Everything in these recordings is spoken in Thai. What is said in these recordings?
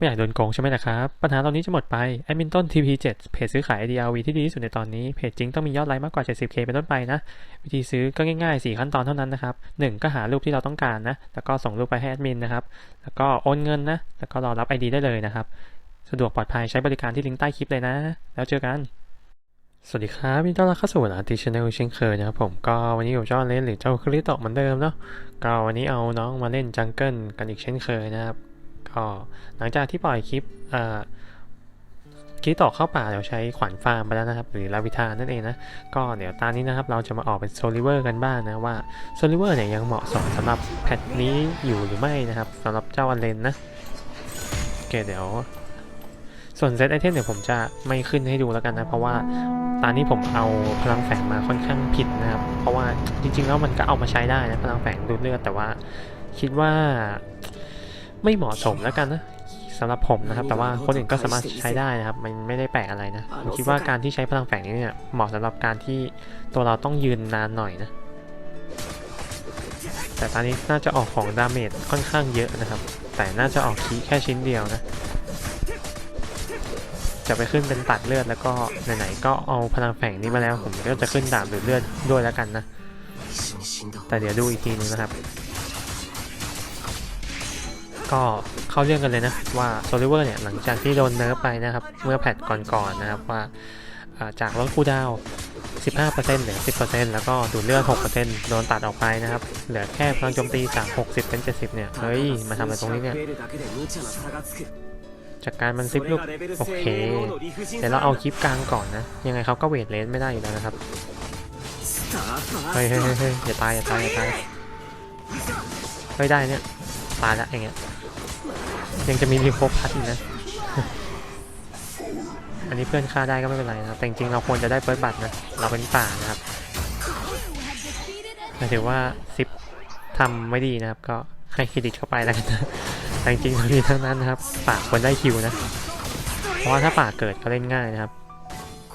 ไม่อยากโดนโกงใช่ไหมนะครับ ปัญหาเหล่านี้จะหมดไปแอดมินต้น TP7 เพจซื้อขาย DRV ที่ดีที่สุดในตอนนี้ เพจจริงต้องมียอดไลค์มากกว่า 70k เป็นต้นไปนะ วิธีซื้อก็ง่ายๆ 4 ขั้นตอนเท่านั้นนะครับ 1 ก็หารูปที่เราต้องการนะ แล้วก็ส่งรูปไปให้แอดมินนะครับ แล้วก็โอนเงินนะ แล้วก็รอรับ ID ได้เลยนะครับ สะดวกปลอดภัยใช้บริการที่ลิงก์ใต้คลิปเลยนะ แล้วเจอกันสวัสดีครับยินดีต้อนรับเข้าสู่ร้านติชแนลเช่นเคยนะครับผมก็วันนี้ผมเจ้าเล่นหรือเจ้าคริโตะเหมือนเดิมเนาะก็วันนี้เอาน้องมาเล่นจังเกิลกันอีกเช่นเคยนะครับ ก็หลังจากที่ปล่อยคลิปเอ่อคริโตะเข้าป่าเราใช้ขวานฟาร์มไปแล้วนะครับ หรือลาวิธานั่นเองนะ ก็เดี๋ยวตอนนี้นะครับ เราจะมาออกเป็นโซลิเวอร์กันบ้างนะว่าโซลิเวอร์เนี่ยยังเหมาะสมสำหรับแพทนี้อยู่หรือไม่นะครับสำหรับเจ้าอันเลนนะ โอเคเดี๋ยว ส่วนเซตไอเทมเนี่ยผมจะไม่ขึ้นให้ดูแล้วกันนะ เพราะว่าตอนนี้ผมเอาพลังแฝงมาค่อนข้างผิดนะครับ เพราะว่าจริงๆแล้วมันก็เอามาใช้ได้นะพลังแฝงดูดเลือดแต่ว่าคิดว่า ไม่เหมาะสมแล้วกันนะสำหรับผมนะครับ แต่ว่าคนอื่นก็สามารถใช้ได้นะครับ มันไม่ได้แปลกอะไรนะผมคิดว่าการที่ใช้พลังแฝงนี้เนี่ยเหมาะสำหรับการที่ตัวเราต้องยืนนานหน่อยนะ แต่ตอนนี้น่าจะออกของดาเมจค่อนข้างเยอะนะครับ แต่น่าจะออกคีย์แค่ชิ้นเดียวนะ จะไปขึ้นเป็นตัดเลือดแล้วก็ไหนๆก็เอาพลังแฝงนี้มาแล้วผมก็จะขึ้นดาบหรือเลือดด้วยแล้วกันนะ แต่เดี๋ยวดูอีกทีนึงนะครับ ก็เข้าเรื่องกันเลยนะว่าโซลิเวอร์เนี่ยหลังจากที่โดนเนิร์ฟไปนะครับ เมื่อแพทก่อนๆนะครับว่าจากลดคูดาวน์15%เหลือ 10%แล้วก็ดูดเลือด 6%โดนตัดออกไปนะครับ เหลือแค่พลังโจมตีจาก 60 เป็น 70 เนี่ย เฮ้ย มาทำอะไรตรงนี้เนี่ย จากการมันซิปลูก โอเคเดี๋ยวเราเอาคลิปกลางก่อนนะ ยังไงเขาก็เวทเลนไม่ได้อยู่แล้วนะครับ เฮ้ยเฮ้ยเฮ้ยเฮ้ยอย่าตายอย่าตายอย่าตายเฮ้ยได้เนี่ย ตายละอย่างเงี้ย ยังจะมีรีโคพัทอีกนะ อันนี้เพื่อนฆ่าได้ก็ไม่เป็นไรนะแต่จริงเราควรจะได้เฟิร์สบัตรนะ เราเป็นป่านะครับถือว่าซิปทำไม่ดีนะครับ ก็ให้เครดิตเข้าไปแล้วกันนะแต่จริงๆทั้งนี้ทั้งนั้นนะครับ ป่าควรได้คิวนะ เพราะว่าถ้าป่าเกิดก็เล่นง่ายนะครับ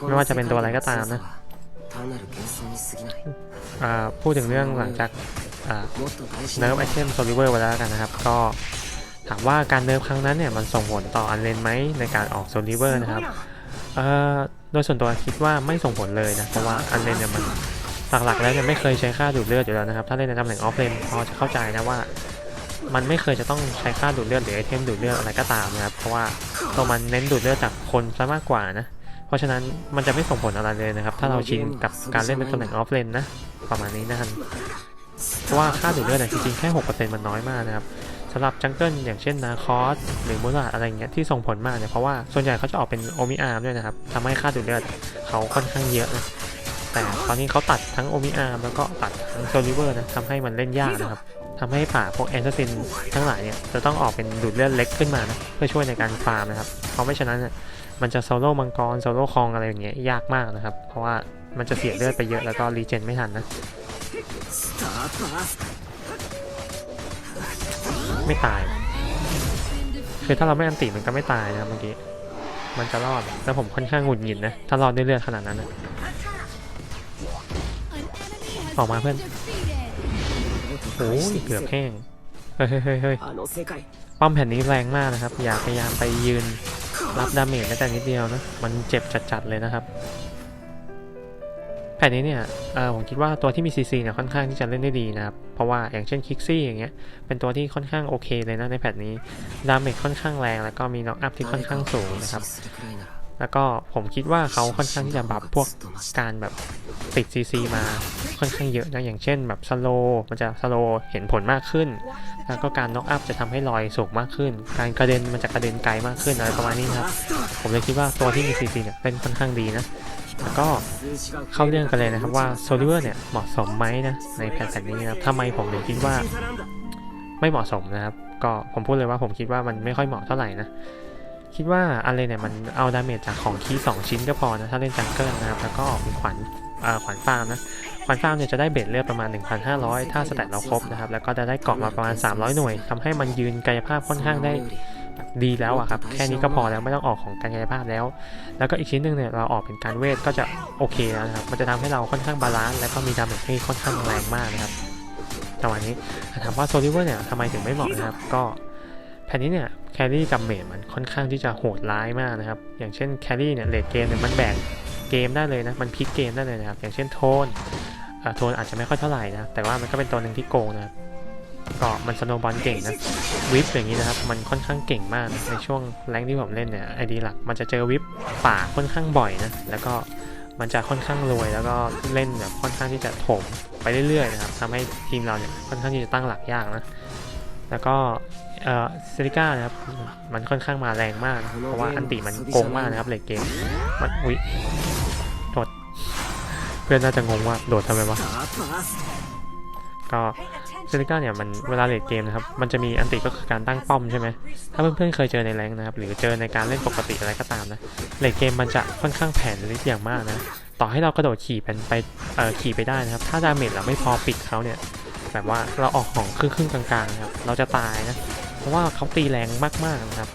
ไม่ว่าจะเป็นตัวอะไรก็ตามนะพูดถึงเรื่องหลังจากเนิร์ฟไอเทมโซลิเวอร์ไปแล้วกันนะครับ ก็ ถามว่าการเนิร์ฟครั้งนั้นเนี่ยมันส่งผลต่ออันเลนไหมในการออกโซลิเวอร์นะครับเอ่อโดยส่วนตัวคิดว่าไม่ส่งผลเลยนะเพราะว่าอันเลนเนี่ยมันหลักๆแล้วเนี่ยไม่เคยใช้ค่าดูดเลือดอยู่แล้วนะครับถ้าเล่นในตำแหน่งออฟเลนพอจะเข้าใจนะว่า มันไม่เคยจะต้องใช้ค่าดูดเลือดหรือไอเทมดูดเลือดอะไรก็ตามนะครับเพราะว่าตัวมันเน้นดูดเลือดจากคนซะมากกว่านะเพราะฉะนั้นมันจะไม่ส่งผลอะไรเลยนะครับ ถ้าเราชินกับการเล่นเป็นตำแหน่งออฟเลนนะประมาณนี้นะครับเพราะว่าค่าดูดเลือดเนี่ยจริงๆแค่6%มันน้อยมากนะครับ สำหรับจังเกิลอย่างเช่นนาคอสหรือมูราดอะไรเงี้ยที่ส่งผลมากเนี่ยเพราะว่าส่วนใหญ่เขาจะออกเป็นโอมิอาร์มด้วยนะครับทำให้ค่าดูดเลือดเขาค่อนข้างเยอะนะแต่ตอนนี้เขาตัดทั้งโอมิอาร์มแล้วก็ตัดทั้งโซลิเวอร์นะทำให้มันเล่นยากนะครับทำให้ป่าพวกแอนเซซินทั้งหลายเนี่ยจะต้องออกเป็นดูดเลือดเล็กขึ้นมานะเพื่อช่วยในการฟาร์มนะครับเพราะไม่ฉะนั้นเนี่ยมันจะโซโล่มังกรโซโล่คองอะไรอย่างเงี้ยยากมากนะครับ เพราะว่ามันจะเสียเลือดไปเยอะแล้วก็รีเจนไม่ทันนะ ไม่ตาย คือถ้าเราไม่อันติมันก็ไม่ตายนะเมื่อกี้ มันจะรอดแล้วผมค่อนข้างหงุดหงิดนะ ถ้ารอดด้เลือดขนาดนั้นนะออกมาเพื่อนโอ้ยเกือบแห้ง เฮ้ยเฮ้ยเฮ้ยป้อมแผ่นนี้แรงมากนะครับ อย่าพยายามไปยืนรับดาเมจแม้แต่นิดเดียวนะ มันเจ็บจัดๆเลยนะครับ แผ่นนี้เนี่ยผมคิดว่าตัวที่มี CC เนี่ยค่อนข้างที่จะเล่นได้ดีนะครับ เพราะว่าอย่างเช่นคิกซี่อย่างเงี้ย เป็นตัวที่ค่อนข้างโอเคเลยนะในแผ่นนี้ ดาเมจค่อนข้างแรง แล้วก็มีน็อกอัพที่ค่อนข้างสูงนะครับ แล้วก็ผมคิดว่าเขาค่อนข้างที่จะบัฟพวกการแบบติด CC มาค่อนข้างเยอะนะ อย่างเช่นแบบสโลมันจะสโลเห็นผลมากขึ้น แล้วก็การน็อกอัพจะทำให้ลอยสูงมากขึ้น การกระเด็นมันจะกระเด็นไกลมากขึ้นอะไรประมาณนี้นะครับ ผมเลยคิดว่าตัวที่มี CC เนี่ยเป็นค่อนข้างดีนะ ก็เข้าเรื่องกันเลยนะครับว่าโซลิเวอร์เนี่ยเหมาะสมไหมนะในแผ่นแผ่นนี้นะครับทำไมผมถึงคิดว่า ไม่เหมาะสมนะครับ ก็ผมพูดเลยว่าผมคิดว่ามันไม่ค่อยเหมาะเท่าไหร่นะคิดว่าอะไรเนี่ยมันเอาดาเมจจากของคีสองชิ้นก็พอนะถ้าเล่นจังเกิลนะครับแล้วก็ออกเป็นขวัญอ่าขวัญฟาร์มนะขวัญฟาร์มเนี่ยจะได้เบสเลือดประมาณ 1,500 ถ้าสแตทเราครบนะครับแล้วก็จะได้เกาะมาประมาณ 300 หน่วยทำให้มันยืนกายภาพค่อนข้างได้ แบบดีแล้วอะครับ แค่นี้ก็พอแล้วไม่ต้องออกของการกายภาพแล้ว แล้วก็อีกชิ้นหนึ่งเนี่ยเราออกเป็นการเวทก็จะโอเคแล้วนะครับ มันจะทำให้เราค่อนข้างบาลานซ์และก็มีดาเมจที่ค่อนข้างแรงมากนะครับจังหวะนี้ถามว่าโซลิเวอร์เนี่ยทำไมถึงไม่เหมาะนะครับ ก็แผ่นนี้เนี่ยแครี่กับเมจมันค่อนข้างที่จะโหดร้ายมากนะครับ อย่างเช่นแครี่เนี่ยเลดเกมเนี่ยมันแบกเกมได้เลยนะ มันพลิกเกมได้เลยนะครับ อย่างเช่นโทนโทนอาจจะไม่ค่อยเท่าไหร่นะ แต่ว่ามันก็เป็นตัวหนึ่งที่โกงนะครับ ก็มันสโนบอลเก่งนะวิปอย่างนี้นะครับ มันค่อนข้างเก่งมากในช่วงแรงที่ผมเล่นเนี่ยไอดีหลักมันจะเจอวิปป่าค่อนข้างบ่อยนะแล้วก็มันจะค่อนข้างรวยแล้วก็เล่นแบบค่อนข้างที่จะถมไปเรื่อยๆนะครับทำให้ทีมเราเนี่ยค่อนข้างที่จะตั้งหลักยากนะแล้วก็เอ่อเซริก้านะครับมันค่อนข้างมาแรงมากนะเพราะว่าอันติมันโกงมากนะครับเลดเกมมันอุ้ยโดดเพื่อนน่าจะงงว่าโดดทำไมวะก็ เซริก้าเนี่ยมันเวลาเลดเกมนะครับ มันจะมีอันติก็คือการตั้งป้อมใช่ไหม ถ้าเพื่อนๆเคยเจอในแรงนะครับ หรือเจอในการเล่นปกติอะไรก็ตามนะ เลดเกมมันจะค่อนข้างแผนลิสอย่างมากนะ ต่อให้เรากระโดดขี่เป็นไปเอ่อขี่ไปได้นะครับ ถ้าดาเมจเราไม่พอปิดเขาเนี่ย แบบว่าเราออกของครึ่งๆกลางๆนะครับ เราจะตายนะ เพราะว่าเขาตีแรงมากๆนะครับ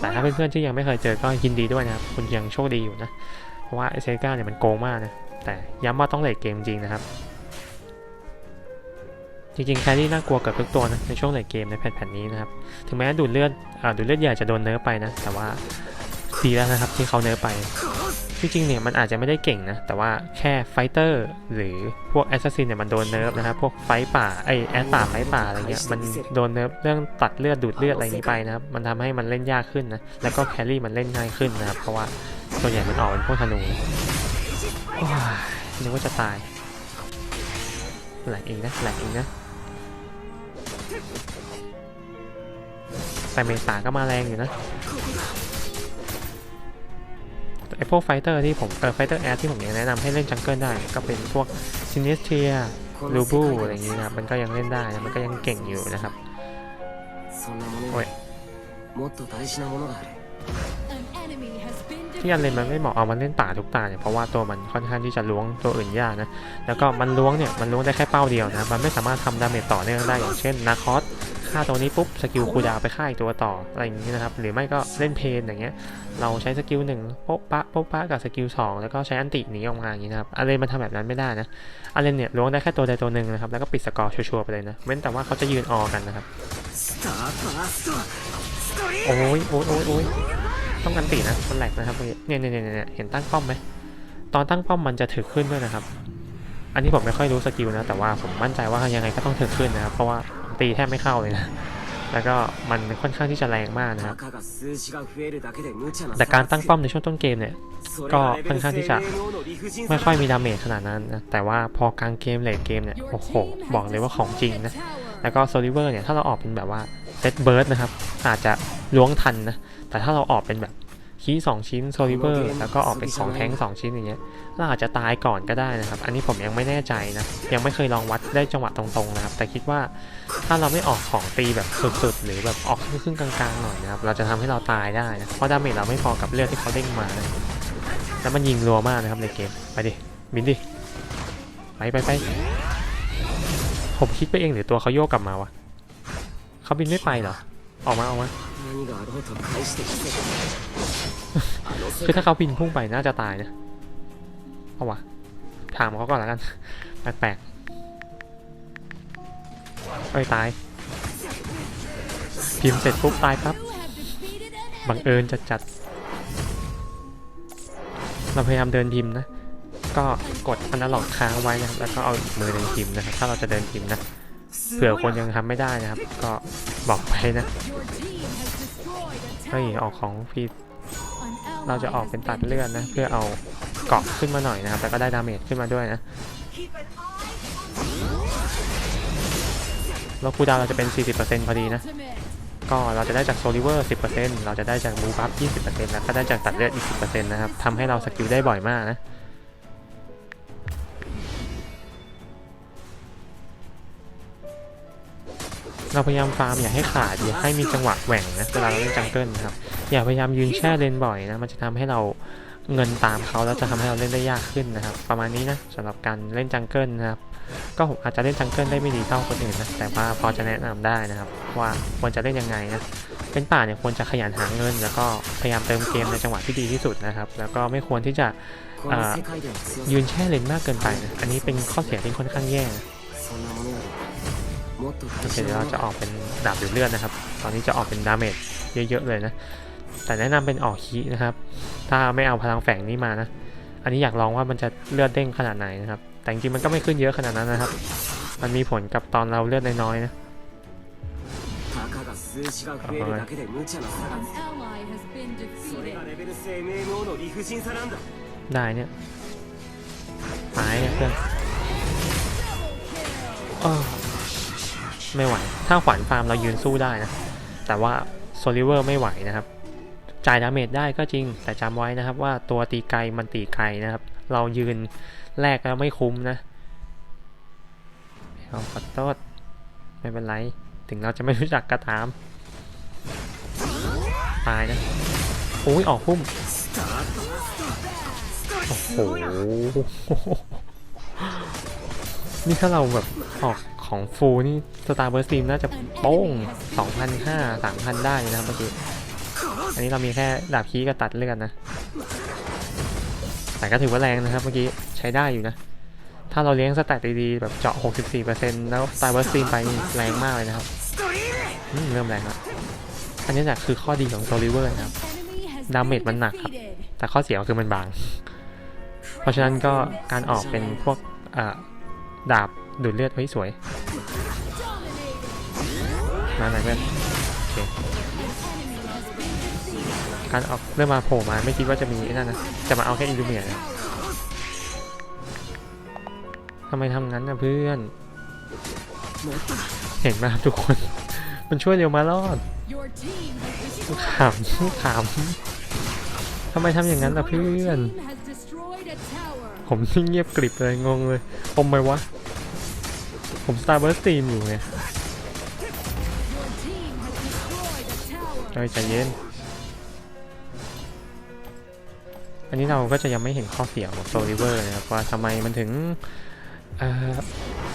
แต่ถ้าเพื่อนๆที่ยังไม่เคยเจอก็ยินดีด้วยนะครับ คุณยังโชคดีอยู่นะ เพราะว่าเซริก้าเนี่ยมันโกงมากนะ แต่ย้ำว่าต้องเลดเกมจริงนะครับ จริงๆแครี่น่ากลัวเกับทุกตัวนะในช่วงเลดเกมในแผ่นๆนี้นะครับ ถึงแม้ดูดเลือดอ่าดูดเลือดใหญ่จะโดนเนิร์ฟไปนะ แต่ว่าดีแล้วนะครับที่เขาเนิร์ฟไป จริงๆเนี่ยมันอาจจะไม่ได้เก่งนะ แต่ว่าแค่ไฟเตอร์หรือพวกแอสซัสซินเนี่ยมันโดนเนิร์ฟนะครับ พวกไฟป่าไอแอสป่าไฟป่าอะไรเงี้ยมันโดนเนิร์ฟเรื่องตัดเลือดดูดเลือดอะไรนี้ไปนะครับ มันทำให้มันเล่นยากขึ้นนะ แล้วก็แครี่มันเล่นง่ายขึ้นนะครับ เพราะว่าส่วนใหญ่มันออกเป็นพวกธนูนึกว่าจะตายแหลกเองนะแหลกเองนะ แต่เมตาก็มาแรงอยู่นะไอพวกไฟเตอร์ที่ผมเออไฟเตอร์แอร์ที่ผมยังแนะนำให้เล่นจังเกิลได้ ก็เป็นพวกซินิสเทียลูบูอะไรอย่างนี้ยนะมันก็ยังเล่นได้มันก็ยังเก่งอยู่นะครับโอ้ยที่อันเลนมันไม่เหมาะเอามันเล่นป่าทุกตาเนี่ยเพราะว่าตัวมันค่อนข้างที่จะล้วงตัวอื่นยากนะแล้วก็มันล้วงเนี่ยมันล้วงได้แค่เป้าเดียวนะมันไม่สามารถทำดาเมจต่อเนื่องได้อย่างเช่นนาคอส ฆ่าตัวนี้ปุ๊บสกิลคูดาไปฆ่าอีกตัวต่ออะไรอย่างนี้นะครับหรือไม่ก็เล่นเพนอย่างเงี้ยเราใช้สกิลหนึ่งโป๊ะปะโป๊ะปะกับสกิลสองแล้วก็ใช้อันติหนีออกมาอย่างนี้นะครับอาเลนมันทำแบบนั้นไม่ได้นะอาเลนเนี่ยล้วงได้แค่ตัวใดตัวหนึ่งนะครับแล้วก็ปิดสกอร์ชัวร์ไปเลยนะเว้นแต่ว่าเขาจะยืนออกันนะครับโอ้ยโอ้ยโอ้ยอยต้องอันตินะมันแหลกนะครับเนี่ยเนี่ยเนี่ยเห็นตั้งป้อมไหมตอนตั้งป้อมมันจะถือขึ้นด้วยนะครับอันนี้ผมไม่ค่อยรู้สกิลนะแต่ว่าผมมั่นใจว่ายังไงก็ต้องถึงขึ้นนะครับเพราะว่าีแทบไม่เข้าเลยนะแล้วก็มันค่อนข้างที่จะแรงมากนะครับ แต่การตั้งป้อมในช่วงต้นเกมเนี่ย ก็ค่อนข้างที่จะไม่ค่อยมีดาเมจขนาดนั้นนะ แต่ว่าพอกลางเกมเลทเกมเนี่ย โอ้โห บอกเลยว่าของจริงนะ แล้วก็โซลิเวอร์เนี่ย ถ้าเราออกเป็นแบบว่าเซตเบิร์ดนะครับ อาจจะล้วงทันนะ แต่ถ้าเราออกเป็นแบบ คีย์สองชิ้นโซลิเวอร์แล้วก็ออกเป็นของแท้งสองชิ้นอย่างเงี้ยเราอาจจะตายก่อนก็ได้นะครับ อันนี้ผมยังไม่แน่ใจนะ ยังไม่เคยลองวัดได้จังหวะตรงๆนะครับ แต่คิดว่าถ้าเราไม่ออกของตีแบบสุดๆ หรือแบบออกครึ่งๆกลางๆหน่อยนะครับ เราจะทำให้เราตายได้นะเพราะดาเมจเราไม่พอกับเลือดที่เขาเด้งมานะแล้วมันยิงรัวมากนะครับในเกมไปดิบินดิไปไปไปผมคิดไปเองหรือตัวเขาโยกกลับมาวะเขาบินไม่ไปเหรอออกมาออกมา คือถ้าเขาบินพุ่งไปน่าจะตายนะเอาวะถามเขาก่อนแล้วกัน แปลกๆเอ้ตาย พิมพ์เสร็จปุ๊บตายครับ บังเอิญจัดจัดๆเราพยายามเดินพิมพ์นะ ก็กดอนาล็อกค้างไว้นะครับ แล้วก็เอามือหนึ่งพิมพ์นะครับ ถ้าเราจะเดินพิมพ์นะ เผื่อคนยังทำไม่ได้นะครับ ก็บอกไปนะเฮ้ยออกของพี เราจะออกเป็นตัดเลือดนะ เพื่อเอาเกาะขึ้นมาหน่อยนะครับแล้วก็ได้ดาเมจขึ้นมาด้วยนะแล้วคูดาวเราจะเป็น 40%พอดีนะ ก็เราจะได้จากโซลิเวอร์ 10%เราจะได้จากบูบัฟ20%แล้วก็ได้จากตัดเลือดอีก 10%นะครับทำให้เราสกิลได้บ่อยมากนะเราพยายามฟาร์มอย่าให้ขาดอย่าให้มีจังหวะแหว่งนะเวลาเราเล่นจังเกิลนะครับ อย่าพยายามยืนแช่เลนบ่อยนะ มันจะทำให้เราเงินตามเขาแล้วจะทำให้เราเล่นได้ยากขึ้นนะครับ ประมาณนี้นะสำหรับการเล่นจังเกิลนะครับ ก็ผมอาจจะเล่นจังเกิลได้ไม่ดีเท่าคนอื่นนะ แต่ว่าพอจะแนะนำได้นะครับ ว่าควรจะเล่นยังไงนะ เป็นป่าเนี่ยควรจะขยันหาเงิน แล้วก็พยายามเติมเกมในจังหวะที่ดีที่สุดนะครับ แล้วก็ไม่ควรที่จะยืนแช่เลนมากเกินไปนะ อันนี้เป็นข้อเสียที่ค่อนข้างแย่โอเคเดี๋ยวเราจะออกเป็นดาบหรือเลือดนะครับ ตอนนี้จะออกเป็นดาเมจเยอะๆเลยนะ แต่แนะนำเป็นออกคีนะครับ ถ้าไม่เอาพลังแฝงนี้มานะ อันนี้อยากลองว่ามันจะเลือดเด้งขนาดไหนนะครับ แต่จริงมันก็ไม่ขึ้นเยอะขนาดนั้นนะครับ มันมีผลกับตอนเราเลือดน้อยๆนะได้เนี่ยหายเพื่อนไม่ไหว ถ้าขวานฟาร์มเรายืนสู้ได้นะ แต่ว่าโซลิเวอร์ไม่ไหวนะครับ จ่ายดาเมจได้ก็จริง แต่จำไว้นะครับว่าตัวตีไกลมันตีไกลนะครับ เรายืนแลกแล้วไม่คุ้มนะเอาขอโทษไม่เป็นไร ถึงเราจะไม่รู้จักก็ตาม ตายนะโอ้ยออกพุ่มโอ้โหนี่ถ้าเราแบบออกของฟูนี่สตาร์เบอร์สตีมน่าจะโป้ง2,500 3,000 ได้นะครับเมื่อกี้ อันนี้เรามีแค่ดาบคีกับตัดเลือดนะ แต่ก็ถือว่าแรงนะครับเมื่อกี้ใช้ได้อยู่นะ ถ้าเราเลี้ยงสแตทดีๆแบบเจาะ 64%แล้วตาร์เบอร์สตีมไปแรงมากเลยนะครับเริ่มแรงแล้วอันนี้แหละคือข้อดีของโซลิเวอร์นะครับ Enemy has Damage been มันหนักครับ แต่ข้อเสียก็คือมันบาง เพราะฉะนั้นก็การออกเป็นพวกดาบดูดเลือดเฮ้ยสวย มาไหนเพื่อน การออกเริ่มมาโผล่มาไม่คิดว่าจะมีไอ้นั่นนะจะมาเอาแค่อิลูเมียนะทำไมทำงั้นนะเพื่อน เห็นไหมทุกคน มันช่วยเร็วมารอด Your team has ขำขำทำไมทำอย่างนั้นล่ะเพื่อน ผมนี่เงียบกริบเลยงงเลยอมไปวะ ผมสตาร์เบิร์สตีมอยู่ไงใจเย็น อันนี้เราก็จะยังไม่เห็นข้อเสียของโซลิเวอร์นะครับว่าทำไมมันถึง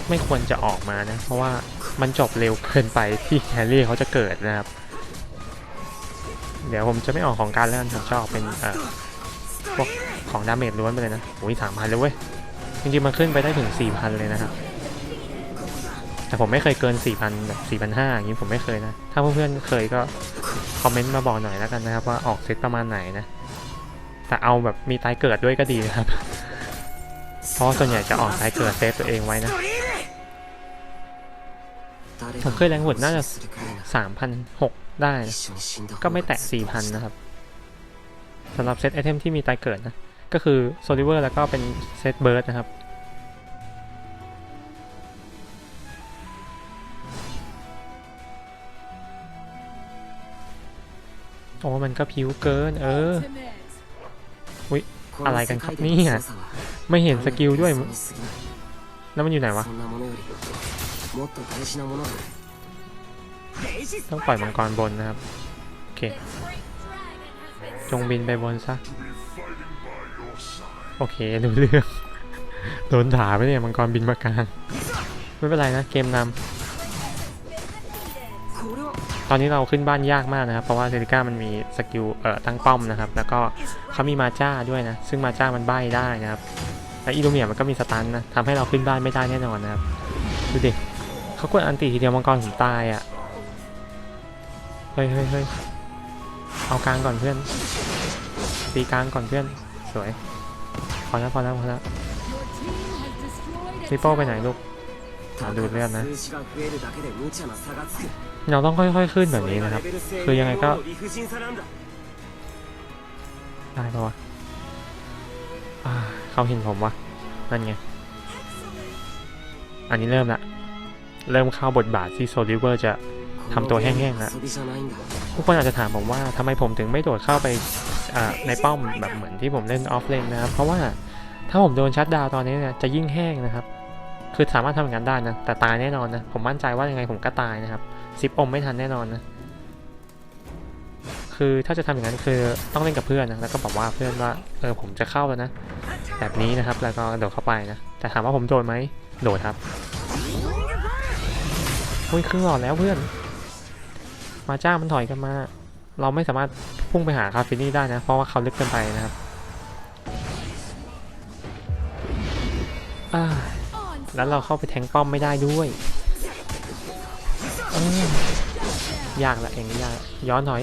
ไม่ควรจะออกมานะ เพราะว่ามันจบเร็วเกินไปที่แฮร์รี่เขาจะเกิดนะครับ เดี๋ยวผมจะไม่ออกของการแล้วนผมจะออกเป็นอพวกของดาเมจล้วนไปเลยนะโอ้ยสามพันเลยเว้ย จริงๆมันขึ้นไปได้ถึงสี่พันเลยนะครับ แต่ผมไม่เคยเกิน4,000แบบ4,500อย่างนี้ผมไม่เคยนะ ถ้าเพื่อนๆเคยก็คอมเมนต์มาบอกหน่อยแล้วกันนะครับว่าออกเซตประมาณไหนนะ แต่เอาแบบมีตายเกิดด้วยก็ดีนะครับ เพราะส่วนใหญ่จะออกตายเกิดเซฟตัวเองไว้นะผมเคยแรงหุ่น่าจะสามพันหกได้นะก็ไม่แตะสี่พันนะครับสำหรับเซตไอเทมที่มีตายเกิดนะ ก็คือโซลิเวอร์แล้วก็เป็นเซตเบิร์ดนะครับโอ้มันก็ผิวเกิน เออ อะไรกันครับนี่ฮะไม่เห็นสกิลด้วยแล้วมันอยู่ไหนวะต้องปล่อยมังกรบนนะครับ โอเค จงบินไปบนซะ โอเคดูเรื่อง โดนถาไปเนี่ยมังกรบินมากลาง ไม่เป็นไรนะ เกมนำ ตอนนี้เราขึ้นบ้านยากมากนะครับ เพราะว่าเซริก้ามันมีสกิลเอ่อตั้งป้อมนะครับ แล้วก็เขามีมาจ้าด้วยนะ ซึ่งมาจ้ามันใบได้นะครับ และอีลูเมียมันก็มีสตันนะทำให้เราขึ้นบ้านไม่ได้แน่นอนนะครับ ดูดิเขากดอันติทีเดียวมังกรผมตายอะ่ะ เฮ้ยเฮ้ยเฮ้ยเอากลางก่อนเพื่อน ตีกลางก่อนเพื่อน สวย พอแล้วพอแล้วพอแล้วซิปโป้ไปไหนลูกหาดูเลือดนะ เราต้องค่อยๆขึ้นแบบนี้นะครับ คือยังไงก็ได้ปะวะเขาเห็นผมวะนั่นไง อันนี้เริ่มละ เริ่มเข้าบทบาทที่โซลิเวอร์จะทำตัวแห้งๆละทุกคนอาจจะถามผมว่าทำไมผมถึงไม่โดดเข้าไปในป้อมแบบเหมือนที่ผมเล่นออฟเลนนะครับ เพราะว่าถ้าผมโดนชัดดาวตอนนี้เนี่ยจะยิ่งแห้งนะครับ คือสามารถทำงานได้นะ แต่ตายแน่นอนนะ ผมมั่นใจว่ายังไงผมก็ตายนะครับ ซิปอมไม่ทันแน่นอนนะ คือถ้าจะทำอย่างนั้นคือต้องเล่นกับเพื่อนนะแล้วก็บอกว่าเพื่อนว่าเออผมจะเข้าแล้วนะ แบบนี้นะครับแล้วก็โดดเข้าไปนะ แต่ถามว่าผมโดดไหมโดดครับเฮ้ยครึ่งหลอดแล้วเพื่อน มาจ้ามันถอยกันมา เราไม่สามารถพุ่งไปหาคาฟินี่ได้นะ เพราะว่าเขาลึกเกินไปนะครับแล้วเราเข้าไปแทงป้อมไม่ได้ด้วย ยากละเองยากย้อนถอย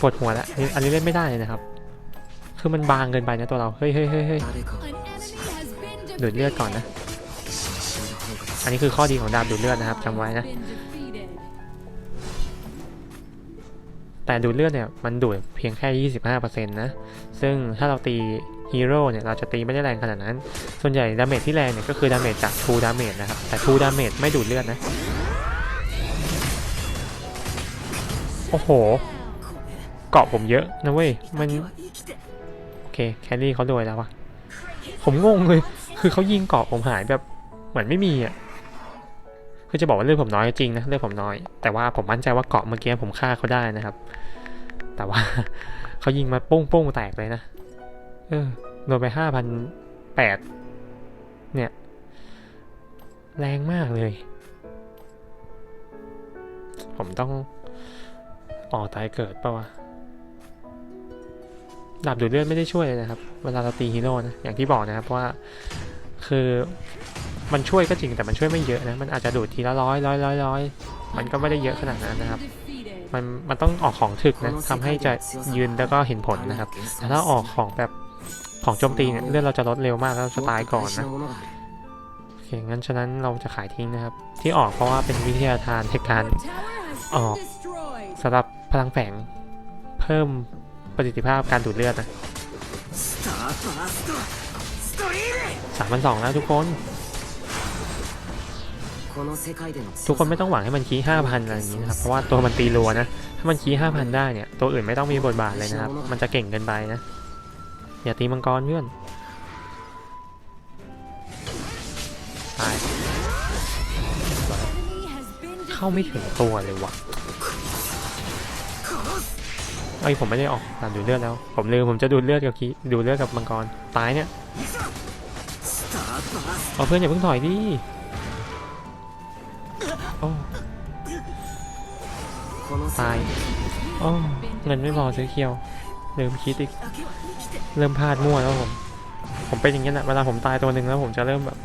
ปวดหัวละอันนี้เล่นไม่ได้เลยนะครับ คือมันบางเกินไปนะตัวเรา เฮ้ยเฮ้ยเฮ้ยดูดเลือดก่อนนะ อันนี้คือข้อดีของดาบดูดเลือดนะครับจำไว้นะ แต่ดูดเลือดเนี่ยมันดูดเพียงแค่ 25%นะ ซึ่งถ้าเราตีฮีโร่เนี่ยเราจะตีไม่ได้แรงขนาดนั้น ส่วนใหญ่ดาเมจที่แรงเนี่ยก็คือดาเมจจากทูดาเมจนะครับ แต่ทูดาเมจไม่ดูดเลือดนะ โอ้โห เกาะผมเยอะนะเว้ย มัน โอเค แคลรี่เขาโดยแล้ววะผมงงเลย คือเขายิงเกาะผมหายแบบเหมือนไม่มีอะ คือจะบอกว่าเลือดผมน้อยจริงนะ เลือดผมน้อย แต่ว่าผมมั่นใจว่าเกาะเมื่อกี้ผมฆ่าเขาได้นะครับ แต่ว่าเขายิงมาโป้งโป้งแตกเลยนะ เออ โดนไปห้าพันแปด เนี่ย แรงมากเลย ผมต้องออกตายเกิดปะวะดาบดูดเลือดไม่ได้ช่วยเลยนะครับ เวลาเราตีฮีโร่นะ อย่างที่บอกนะครับว่า คือมันช่วยก็จริงแต่มันช่วยไม่เยอะนะ มันอาจจะดูดทีละร้อยร้อยร้อยร้อยมันก็ไม่ได้เยอะขนาดนั้นนะครับ มันมันต้องออกของถึกนะทำให้จะยืนแล้วก็เห็นผลนะครับแต่ถ้าออกของแบบ ของโจมตีเนี่ยเลือดเราจะลดเร็วมากแล้วจะตายก่อนนะโอเคงั้นฉะนั้นเราจะขายทิ้งนะครับ ที่ออกเพราะว่าเป็นวิทยาทานในการออกสำหรับพลังแฝงเพิ่มประสิทธิภาพการดูดเลือดนะสามพันสองแล้วทุกคน ทุกคนไม่ต้องหวังให้มันขี้ห้าพันอะไรอย่างนี้นะครับ เพราะว่าตัวมันตีรัวนะ ถ้ามันขี้ห้าพันได้เนี่ย ตัวอื่นไม่ต้องมีบทบาทเลยนะครับ มันจะเก่งเกินไปนะ อย่าตีมังกรเพื่อน ตาย เข้าไม่ถึงตัวเลยวะไอ้ผมไม่ได้ออกตามดูเลือดแล้ว ผมลืมผมจะดูเลือดกับคีดูเลือดกับมังกร ตายเนี่ยเอาเพื่อนอย่าเพิ่งถอยดิตายโอ้เงินไม่พอซื้อเคียว ลืมคิดอีก เริ่มพลาดมั่วแล้วผม ผมเป็นอย่างนี้แหละ เวลาผมตายตัวหนึ่งแล้วผมจะเริ่มแบบ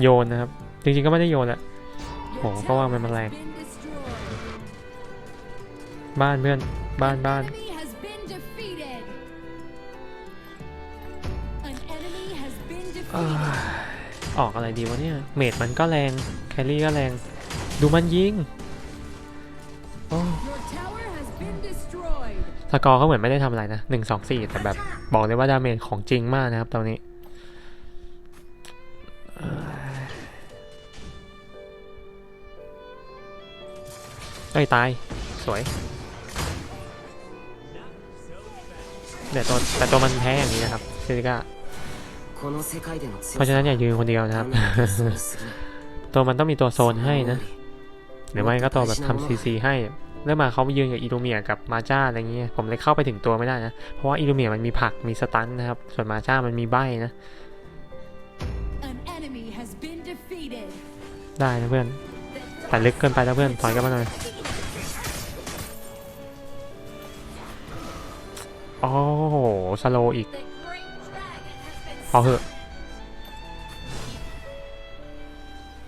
โยนนะครับ จริงๆก็ไม่ได้โยนแหละ Your Oh, có qua mày tower mà has làm. been destroyed. บ้านเพื่อน บ้านบ้าน ออกอะไรดีวะเนี่ย เมดมันก็แรง แคลรี่ก็แรง ดูมันยิง โอ้ สกอร์เขาเหมือนไม่ได้ทำอะไรนะหนึ่งสองสี่แต่แบบบอกเลยว่าดาเมจของจริงมากนะครับตอนนี้ไอ้ตาย สวยเดี๋ยวตัวแต่ตัวมันแพ้อย่างนี้นะครับซิลิก้าเพราะฉะนั้นอย่ายืนคนเดียวนะครับ ตัวมันต้องมีตัวโซนให้นะหรือไม่ก็ตัวแบบทำซีซีให้ เริ่มมาเขามายืนกับอิลูเมียกับมาจ้าอะไรเงี้ยผมเลยเข้าไปถึงตัวไม่ได้นะ เพราะว่าอิลูเมียมันมีผลักมีสตันนะครับ ส่วนมาจ้ามันมีใบนะ An enemy has been defeated. ได้นะเพื่อน แต่ลึกเกินไปแล้วเพื่อนถอยกลับมาหน่อยโอ้โหสโลอีกพอเหอะ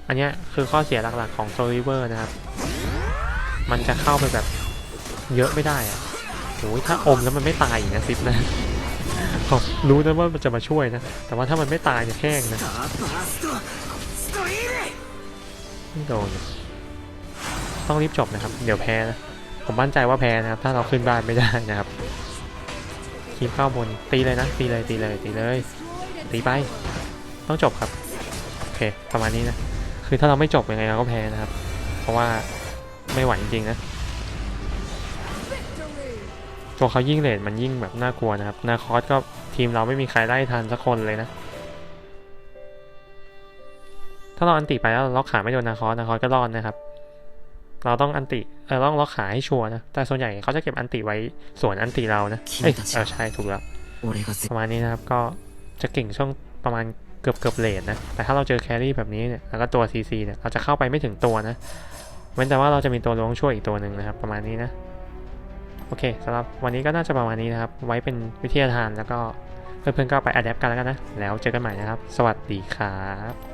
อันเนี้ยคือข้อเสียหลักๆของโซลิเวอร์นะครับ มันจะเข้าไปแบบเยอะไม่ได้อะโอ้ยถ้าอมแล้วมันไม่ตายอีกนะซิปนะรู้นะว่ามันจะมาช่วยนะ แต่ว่าถ้ามันไม่ตายจะแยแห้งนะไม่โดนต้องรีบจบนะครับ เดี๋ยวแพ้นะ ผมมั่นใจว่าแพ้นะครับ ถ้าเราขึ้นบ้านไม่ได้นะครับคีบเข้าบน ตีเลยนะ ตีเลย ตีเลย ตีเลย ตีไป ต้องจบครับ โอเค ประมาณนี้นะ คือถ้าเราไม่จบยังไงเราก็แพ้นะครับ เพราะว่า ไม่ไหวจริงๆนะ victory. ตัวเขายิ่งเลทมันยิ่งแบบน่ากลัวนะครับ นาคอสก็ทีมเราไม่มีใครไล่ทันสักคนเลยนะ ถ้าเราอันติไปแล้วเราล็อกขาไม่โดนนาคอสนาคอสก็รอดนะครับ เราต้องอันติเออต้องล็อกขาให้ชัวร์นะ แต่ส่วนใหญ่เขาจะเก็บอันติไว้ส่วนอันติเรานะเอ้ยเออใช่ถูกแล้ว俺がประมาณนี้นะครับก็จะเก่งช่วงประมาณเกือบเกือบเลทนะ แต่ถ้าเราเจอแครี่แบบนี้เนี่ยแล้วก็ตัว CC เนี่ยเราจะเข้าไปไม่ถึงตัวนะ เว้นแต่ว่าเราจะมีตัวล้วงช่วยอีกตัวหนึ่งนะครับ ประมาณนี้นะ โอเคสำหรับวันนี้ก็น่าจะประมาณนี้นะครับ ไว้เป็นวิทยาทานแล้วก็เพื่อนๆก็ไปอัดแอปกันแล้วกันนะ แล้วเจอกันใหม่นะครับ สวัสดีครับ